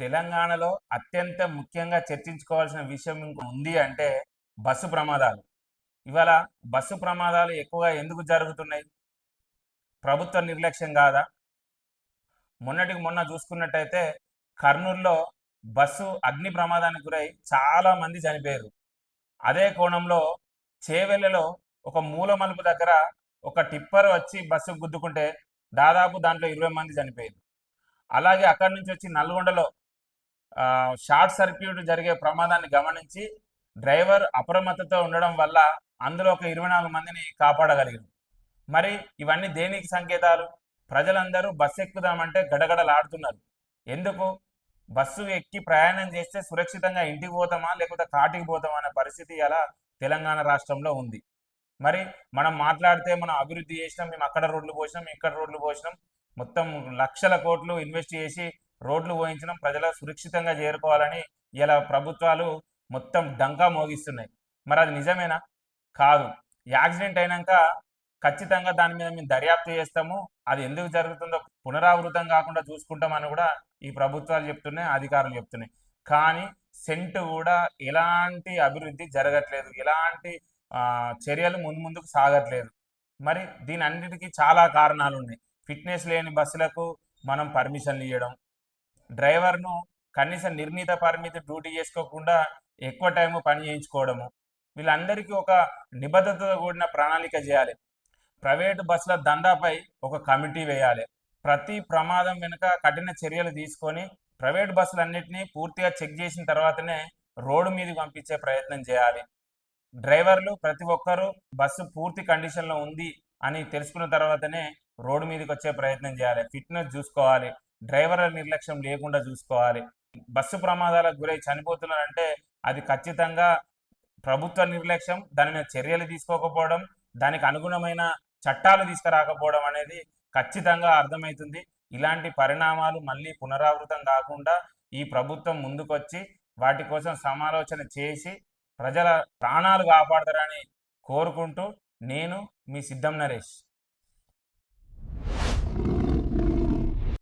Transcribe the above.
తెలంగాణలో అత్యంత ముఖ్యంగా చర్చించుకోవాల్సిన విషయం ఇంకో ఉంది అంటే బస్సు ప్రమాదాలు. ఇవాళ బస్సు ప్రమాదాలు ఎక్కువగా ఎందుకు జరుగుతున్నాయి? ప్రభుత్వ నిర్లక్ష్యం కాదా? మొన్నటికి మొన్న చూసుకున్నట్టయితే కర్నూలులో బస్సు అగ్ని ప్రమాదానికి గురై చాలా మంది చనిపోయారు. అదే కోణంలో చేవెళ్ళలో ఒక మూల మలుపు దగ్గర ఒక టిప్పర్ వచ్చి బస్సు గుద్దుకుంటే దాదాపు దాంట్లో ఇరవై మంది చనిపోయారు. అలాగే అక్కడి నుంచి వచ్చి నల్గొండలో షార్ట్ సర్క్యూట్ జరిగే ప్రమాదాన్ని గమనించి డ్రైవర్ అప్రమత్తతో ఉండడం వల్ల అందులో ఒక ఇరవై నాలుగు మందిని కాపాడగలిగారు. మరి ఇవన్నీ దేనికి సంకేతాలు? ప్రజలందరూ బస్సు ఎక్కుదామంటే గడగడలాడుతున్నారు. ఎందుకు? బస్సు ఎక్కి ప్రయాణం చేస్తే సురక్షితంగా ఇంటికి పోతామా లేకపోతే కాటికి పోతామా అనే పరిస్థితి అలా తెలంగాణ రాష్ట్రంలో ఉంది. మరి మనం మాట్లాడితే మనం అభివృద్ధి చేసినాం మేము అక్కడ రోడ్లు పోసినాం ఇక్కడ రోడ్లు పోసినాం మొత్తం లక్షల కోట్లు ఇన్వెస్ట్ చేసి రోడ్లు పోయించడం ప్రజల సురక్షితంగా చేరుకోవాలని ఇలా ప్రభుత్వాలు మొత్తం డంకా మోగిస్తున్నాయి. మరి అది నిజమేనా? కాదు. యాక్సిడెంట్ అయినాక ఖచ్చితంగా దాని మీద మేము దర్యాప్తు చేస్తాము. అది ఎందుకు జరుగుతుందో పునరావృతం కాకుండా చూసుకుంటామని కూడా ఈ ప్రభుత్వాలు చెప్తున్నాయి అధికారులు చెప్తున్నాయి. కానీ సెంట్ కూడా ఎలాంటి అభివృద్ధి జరగట్లేదు. ఎలాంటి చర్యలు ముందు ముందుకు సాగట్లేదు. మరి దీని అన్నిటికీ చాలా కారణాలు ఉన్నాయి. ఫిట్నెస్ లేని బస్సులకు మనం పర్మిషన్లు ఇవ్వడం డ్రైవర్ను కనీసం నిర్ణీత పరిమితి డ్యూటీ చేసుకోకుండా ఎక్కువ టైము పని చేయించుకోవడము. వీళ్ళందరికీ ఒక నిబద్ధతతో కూడిన ప్రణాళిక చేయాలి. ప్రైవేటు బస్సుల దందాపై ఒక కమిటీ వేయాలి. ప్రతి ప్రమాదం వెనుక కఠిన చర్యలు తీసుకొని ప్రైవేట్ బస్సులన్నింటినీ పూర్తిగా చెక్ చేసిన తర్వాతనే రోడ్డు మీదకి పంపించే ప్రయత్నం చేయాలి. డ్రైవర్లు ప్రతి ఒక్కరూ బస్సు పూర్తి కండిషన్లో ఉంది అని తెలుసుకున్న తర్వాతనే రోడ్డు మీదకి వచ్చే ప్రయత్నం చేయాలి. ఫిట్నెస్ చూసుకోవాలి. డ్రైవర్ల నిర్లక్ష్యం లేకుండా చూసుకోవాలి. బస్సు ప్రమాదాలకు గురై చనిపోతున్నారంటే అది ఖచ్చితంగా ప్రభుత్వ నిర్లక్ష్యం. దాని మీద చర్యలు తీసుకోకపోవడం దానికి అనుగుణమైన చట్టాలు తీసుకురాకపోవడం అనేది ఖచ్చితంగా అర్థమవుతుంది. ఇలాంటి పరిణామాలు మళ్ళీ పునరావృతం కాకుండా ఈ ప్రభుత్వం ముందుకొచ్చి వాటి కోసం సమాలోచన చేసి ప్రజల ప్రాణాలు కాపాడతారని కోరుకుంటూ నేను మీ సిద్ధం నరేష్.